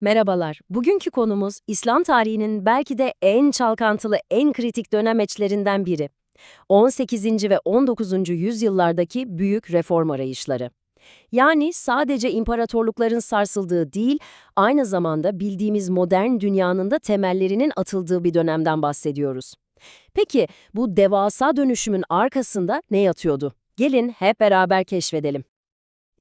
Merhabalar. Bugünkü konumuz İslam tarihinin belki de en çalkantılı, en kritik dönemeçlerinden biri. 18. ve 19. yüzyıllardaki büyük reform arayışları. Yani sadece imparatorlukların sarsıldığı değil, aynı zamanda bildiğimiz modern dünyanın da temellerinin atıldığı bir dönemden bahsediyoruz. Peki bu devasa dönüşümün arkasında ne yatıyordu? Gelin hep beraber keşfedelim.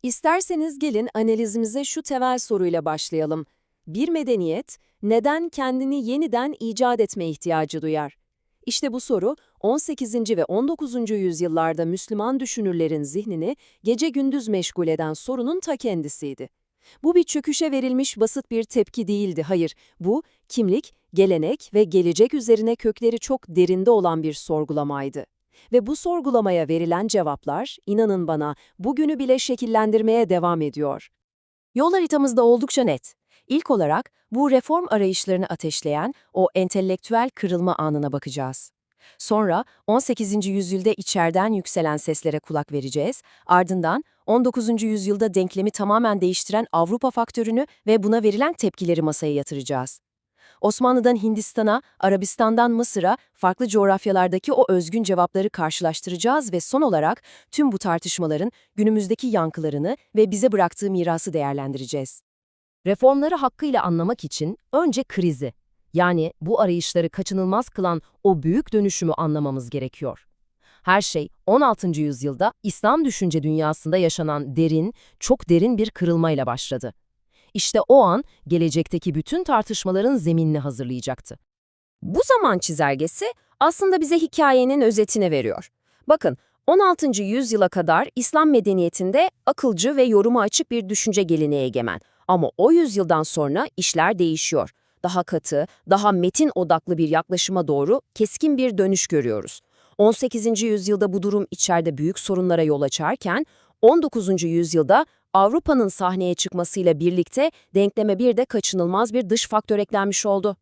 İsterseniz gelin analizimize şu temel soruyla başlayalım. Bir medeniyet neden kendini yeniden icat etme ihtiyacı duyar? İşte bu soru 18. ve 19. yüzyıllarda Müslüman düşünürlerin zihnini gece gündüz meşgul eden sorunun ta kendisiydi. Bu bir çöküşe verilmiş basit bir tepki değildi, hayır. Bu, kimlik, gelenek ve gelecek üzerine kökleri çok derinde olan bir sorgulamaydı. Ve bu sorgulamaya verilen cevaplar, inanın bana, bugünü bile şekillendirmeye devam ediyor. Yol haritamızda oldukça net. İlk olarak bu reform arayışlarını ateşleyen o entelektüel kırılma anına bakacağız. Sonra 18. yüzyılda içeriden yükselen seslere kulak vereceğiz. Ardından 19. yüzyılda denklemi tamamen değiştiren Avrupa faktörünü ve buna verilen tepkileri masaya yatıracağız. Osmanlı'dan Hindistan'a, Arabistan'dan Mısır'a farklı coğrafyalardaki o özgün cevapları karşılaştıracağız ve son olarak tüm bu tartışmaların günümüzdeki yankılarını ve bize bıraktığı mirası değerlendireceğiz. Reformları hakkıyla anlamak için önce krizi, yani bu arayışları kaçınılmaz kılan o büyük dönüşümü anlamamız gerekiyor. Her şey 16. yüzyılda İslam düşünce dünyasında yaşanan derin, çok derin bir kırılmayla başladı. İşte o an gelecekteki bütün tartışmaların zeminini hazırlayacaktı. Bu zaman çizelgesi aslında bize hikayenin özetini veriyor. Bakın, 16. yüzyıla kadar İslam medeniyetinde akılcı ve yoruma açık bir düşünce geleneği egemen. Ama o yüzyıldan sonra işler değişiyor. Daha katı, daha metin odaklı bir yaklaşıma doğru keskin bir dönüş görüyoruz. 18. yüzyılda bu durum içeride büyük sorunlara yol açarken, 19. yüzyılda Avrupa'nın sahneye çıkmasıyla birlikte denkleme bir de kaçınılmaz bir dış faktör eklenmiş oldu.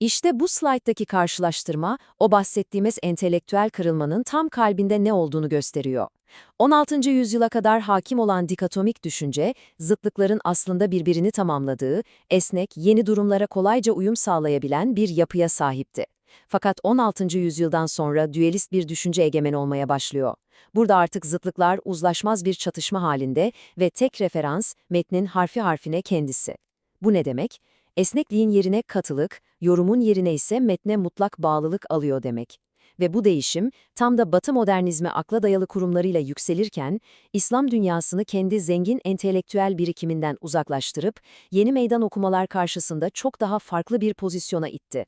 İşte bu slayttaki karşılaştırma, o bahsettiğimiz entelektüel kırılmanın tam kalbinde ne olduğunu gösteriyor. 16. yüzyıla kadar hakim olan dikatomik düşünce, zıtlıkların aslında birbirini tamamladığı, esnek, yeni durumlara kolayca uyum sağlayabilen bir yapıya sahipti. Fakat 16. yüzyıldan sonra düelist bir düşünce egemen olmaya başlıyor. Burada artık zıtlıklar uzlaşmaz bir çatışma halinde ve tek referans metnin harfi harfine kendisi. Bu ne demek? Esnekliğin yerine katılık, yorumun yerine ise metne mutlak bağlılık alıyor demek. Ve bu değişim tam da Batı modernizmi akla dayalı kurumlarıyla yükselirken, İslam dünyasını kendi zengin entelektüel birikiminden uzaklaştırıp yeni meydan okumalar karşısında çok daha farklı bir pozisyona itti.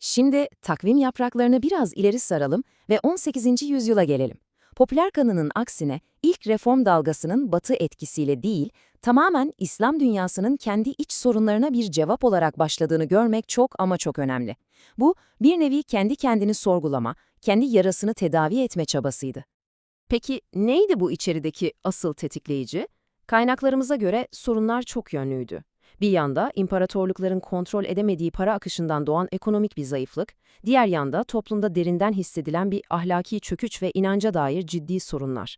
Şimdi takvim yapraklarını biraz ileri saralım ve 18. yüzyıla gelelim. Popüler kanının aksine ilk reform dalgasının batı etkisiyle değil, tamamen İslam dünyasının kendi iç sorunlarına bir cevap olarak başladığını görmek çok ama çok önemli. Bu, bir nevi kendi kendini sorgulama, kendi yarasını tedavi etme çabasıydı. Peki neydi bu içerideki asıl tetikleyici? Kaynaklarımıza göre sorunlar çok yönlüydü. Bir yanda imparatorlukların kontrol edemediği para akışından doğan ekonomik bir zayıflık, diğer yanda toplumda derinden hissedilen bir ahlaki çöküş ve inanca dair ciddi sorunlar.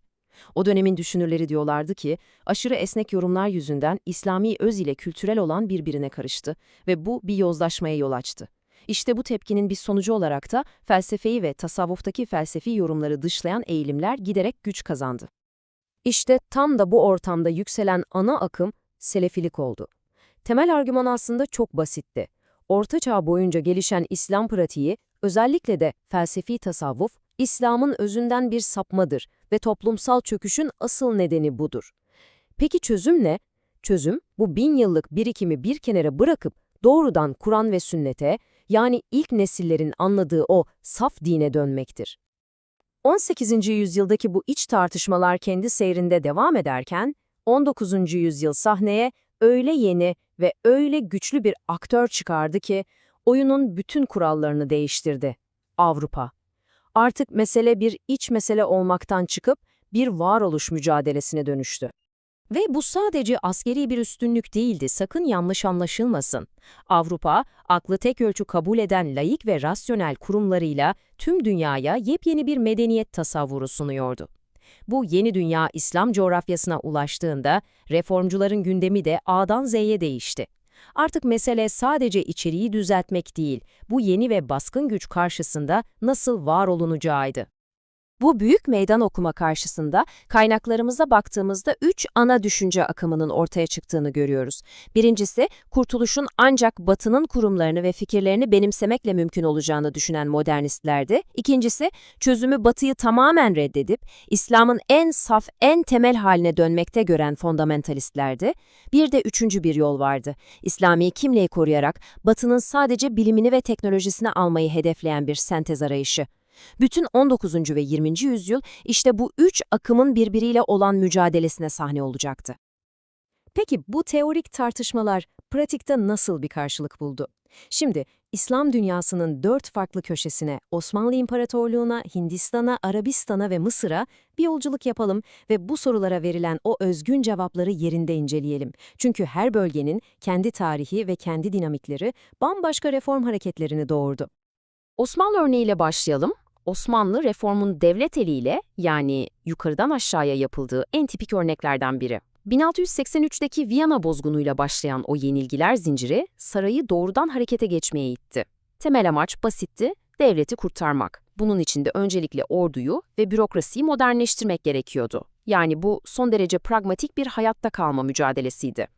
O dönemin düşünürleri diyorlardı ki, aşırı esnek yorumlar yüzünden İslami öz ile kültürel olan birbirine karıştı ve bu bir yozlaşmaya yol açtı. İşte bu tepkinin bir sonucu olarak da felsefeyi ve tasavvuftaki felsefi yorumları dışlayan eğilimler giderek güç kazandı. İşte tam da bu ortamda yükselen ana akım Selefilik oldu. Temel argüman aslında çok basitti. Orta Çağ boyunca gelişen İslam pratiği, özellikle de felsefi tasavvuf, İslam'ın özünden bir sapmadır ve toplumsal çöküşün asıl nedeni budur. Peki çözüm ne? Çözüm, bu bin yıllık birikimi bir kenara bırakıp doğrudan Kur'an ve sünnete, yani ilk nesillerin anladığı o saf dine dönmektir. 18. yüzyıldaki bu iç tartışmalar kendi seyrinde devam ederken, 19. yüzyıl sahneye öyle yeni ve öyle güçlü bir aktör çıkardı ki oyunun bütün kurallarını değiştirdi. Avrupa. Artık mesele bir iç mesele olmaktan çıkıp bir varoluş mücadelesine dönüştü. Ve bu sadece askeri bir üstünlük değildi, sakın yanlış anlaşılmasın. Avrupa, aklı tek ölçü kabul eden laik ve rasyonel kurumlarıyla tüm dünyaya yepyeni bir medeniyet tasavvuru sunuyordu. Bu yeni dünya İslam coğrafyasına ulaştığında reformcuların gündemi de A'dan Z'ye değişti. Artık mesele sadece içeriği düzeltmek değil, bu yeni ve baskın güç karşısında nasıl var olunacağıydı. Bu büyük meydan okuma karşısında kaynaklarımıza baktığımızda üç ana düşünce akımının ortaya çıktığını görüyoruz. Birincisi, kurtuluşun ancak Batı'nın kurumlarını ve fikirlerini benimsemekle mümkün olacağını düşünen modernistlerdi. İkincisi, çözümü Batı'yı tamamen reddedip İslam'ın en saf, en temel haline dönmekte gören fundamentalistlerdi. Bir de üçüncü bir yol vardı. İslami kimliği koruyarak Batı'nın sadece bilimini ve teknolojisini almayı hedefleyen bir sentez arayışı. Bütün 19. ve 20. yüzyıl işte bu üç akımın birbiriyle olan mücadelesine sahne olacaktı. Peki bu teorik tartışmalar pratikte nasıl bir karşılık buldu? Şimdi İslam dünyasının dört farklı köşesine, Osmanlı İmparatorluğu'na, Hindistan'a, Arabistan'a ve Mısır'a bir yolculuk yapalım ve bu sorulara verilen o özgün cevapları yerinde inceleyelim. Çünkü her bölgenin kendi tarihi ve kendi dinamikleri bambaşka reform hareketlerini doğurdu. Osmanlı örneğiyle başlayalım. Osmanlı reformun devlet eliyle yani yukarıdan aşağıya yapıldığı en tipik örneklerden biri. 1683'teki Viyana bozgunuyla başlayan o yenilgiler zinciri sarayı doğrudan harekete geçmeye itti. Temel amaç basitti, devleti kurtarmak. Bunun için de öncelikle orduyu ve bürokrasiyi modernleştirmek gerekiyordu. Yani bu son derece pragmatik bir hayatta kalma mücadelesiydi.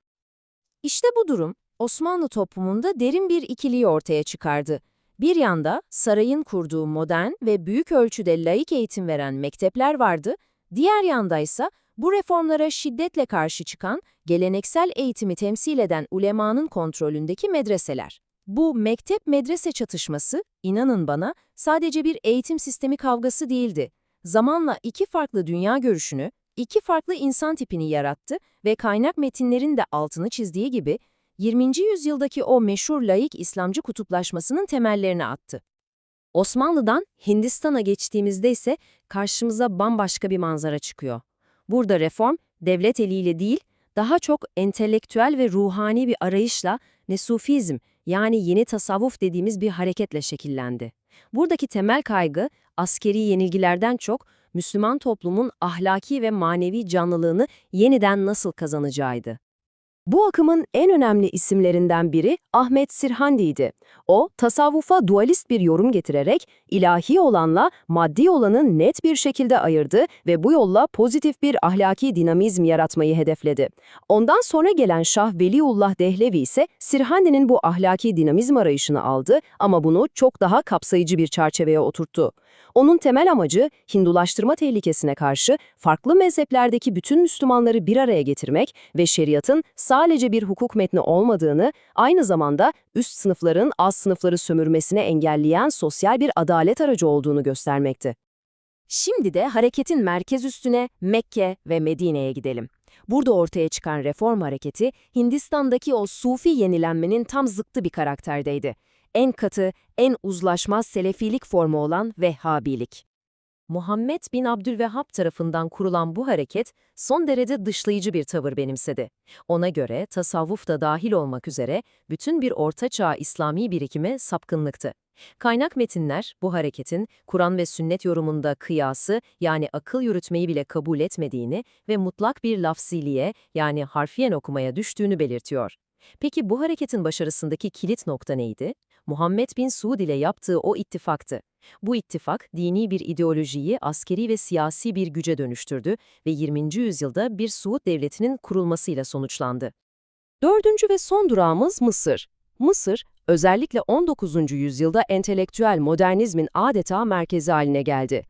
İşte bu durum Osmanlı toplumunda derin bir ikiliği ortaya çıkardı. Bir yanda sarayın kurduğu modern ve büyük ölçüde laik eğitim veren mektepler vardı, diğer yanda ise bu reformlara şiddetle karşı çıkan, geleneksel eğitimi temsil eden ulemanın kontrolündeki medreseler. Bu mektep-medrese çatışması, inanın bana, sadece bir eğitim sistemi kavgası değildi. Zamanla iki farklı dünya görüşünü, iki farklı insan tipini yarattı ve kaynak metinlerin de altını çizdiği gibi 20. yüzyıldaki o meşhur laik İslamcı kutuplaşmasının temellerini attı. Osmanlı'dan Hindistan'a geçtiğimizde ise karşımıza bambaşka bir manzara çıkıyor. Burada reform, devlet eliyle değil, daha çok entelektüel ve ruhani bir arayışla nesufizm yani yeni tasavvuf dediğimiz bir hareketle şekillendi. Buradaki temel kaygı askeri yenilgilerden çok Müslüman toplumun ahlaki ve manevi canlılığını yeniden nasıl kazanacağıydı. Bu akımın en önemli isimlerinden biri Ahmet Sirhandi'ydi. O, tasavvufa dualist bir yorum getirerek ilahi olanla maddi olanı net bir şekilde ayırdı ve bu yolla pozitif bir ahlaki dinamizm yaratmayı hedefledi. Ondan sonra gelen Şah Veliullah Dehlevi ise Sirhandi'nin bu ahlaki dinamizm arayışını aldı ama bunu çok daha kapsayıcı bir çerçeveye oturttu. Onun temel amacı Hindulaştırma tehlikesine karşı farklı mezheplerdeki bütün Müslümanları bir araya getirmek ve şeriatın sadece bir hukuk metni olmadığını, aynı zamanda üst sınıfların az sınıfları sömürmesine engelleyen sosyal bir adalet aracı olduğunu göstermekti. Şimdi de hareketin merkez üstüne Mekke ve Medine'ye gidelim. Burada ortaya çıkan reform hareketi Hindistan'daki o sufi yenilenmenin tam zıttı bir karakterdeydi en katı, en uzlaşmaz selefilik formu olan Vehhabilik. Muhammed bin Abdülvehhab tarafından kurulan bu hareket son derece dışlayıcı bir tavır benimsedi. Ona göre tasavvuf da dahil olmak üzere bütün bir ortaçağ İslami birikime sapkınlıktı. Kaynak metinler bu hareketin Kur'an ve sünnet yorumunda kıyası yani akıl yürütmeyi bile kabul etmediğini ve mutlak bir lafziliğe yani harfiyen okumaya düştüğünü belirtiyor. Peki bu hareketin başarısındaki kilit nokta neydi? Muhammed bin Suud ile yaptığı o ittifaktı. Bu ittifak, dini bir ideolojiyi askeri ve siyasi bir güce dönüştürdü ve 20. yüzyılda bir Suud devletinin kurulmasıyla sonuçlandı. Dördüncü ve son durağımız Mısır. Mısır, özellikle 19. yüzyılda entelektüel modernizmin adeta merkezi haline geldi.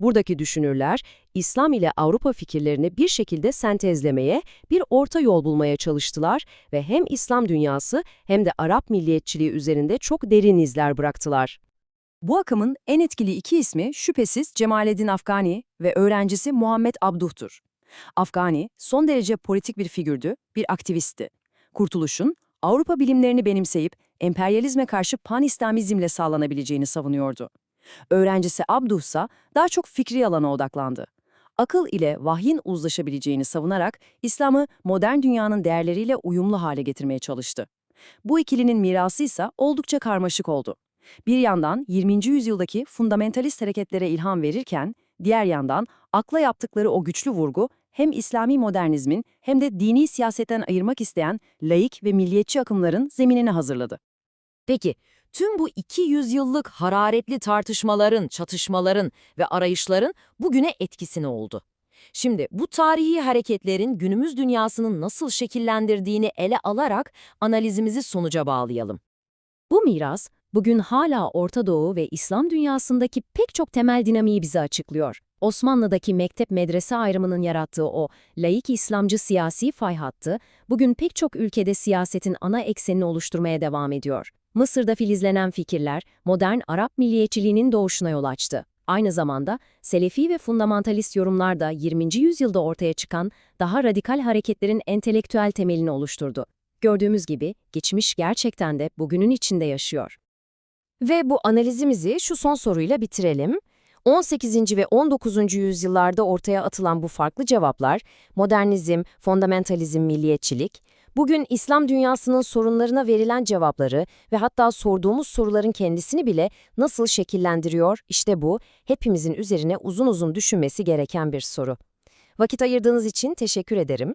Buradaki düşünürler, İslam ile Avrupa fikirlerini bir şekilde sentezlemeye, bir orta yol bulmaya çalıştılar ve hem İslam dünyası hem de Arap milliyetçiliği üzerinde çok derin izler bıraktılar. Bu akımın en etkili iki ismi şüphesiz Cemalettin Afgani ve öğrencisi Muhammed Abduh'tur. Afgani, son derece politik bir figürdü, bir aktivistti. Kurtuluşun, Avrupa bilimlerini benimseyip emperyalizme karşı pan-İslamizmle sağlanabileceğini savunuyordu. Öğrencisi Abduh ise daha çok fikri alana odaklandı. Akıl ile vahyin uzlaşabileceğini savunarak İslam'ı modern dünyanın değerleriyle uyumlu hale getirmeye çalıştı. Bu ikilinin mirası ise oldukça karmaşık oldu. Bir yandan 20. yüzyıldaki fundamentalist hareketlere ilham verirken, diğer yandan akla yaptıkları o güçlü vurgu hem İslami modernizmin hem de dini siyasetten ayırmak isteyen laik ve milliyetçi akımların zeminini hazırladı. Peki, tüm bu iki yüzyıllık hararetli tartışmaların, çatışmaların ve arayışların bugüne etkisi ne oldu? Şimdi bu tarihi hareketlerin günümüz dünyasını nasıl şekillendirdiğini ele alarak analizimizi sonuca bağlayalım. Bu miras, bugün hala Orta Doğu ve İslam dünyasındaki pek çok temel dinamiği bize açıklıyor. Osmanlı'daki mektep-medrese ayrımının yarattığı o laik İslamcı siyasi fay hattı, bugün pek çok ülkede siyasetin ana eksenini oluşturmaya devam ediyor. Mısır'da filizlenen fikirler, modern Arap milliyetçiliğinin doğuşuna yol açtı. Aynı zamanda Selefi ve fundamentalist yorumlar da 20. yüzyılda ortaya çıkan daha radikal hareketlerin entelektüel temelini oluşturdu. Gördüğümüz gibi geçmiş gerçekten de bugünün içinde yaşıyor. Ve bu analizimizi şu son soruyla bitirelim. 18. ve 19. yüzyıllarda ortaya atılan bu farklı cevaplar, modernizm, fondamentalizm, milliyetçilik, bugün İslam dünyasının sorunlarına verilen cevapları ve hatta sorduğumuz soruların kendisini bile nasıl şekillendiriyor, işte bu, hepimizin üzerine uzun uzun düşünmesi gereken bir soru. Vakit ayırdığınız için teşekkür ederim.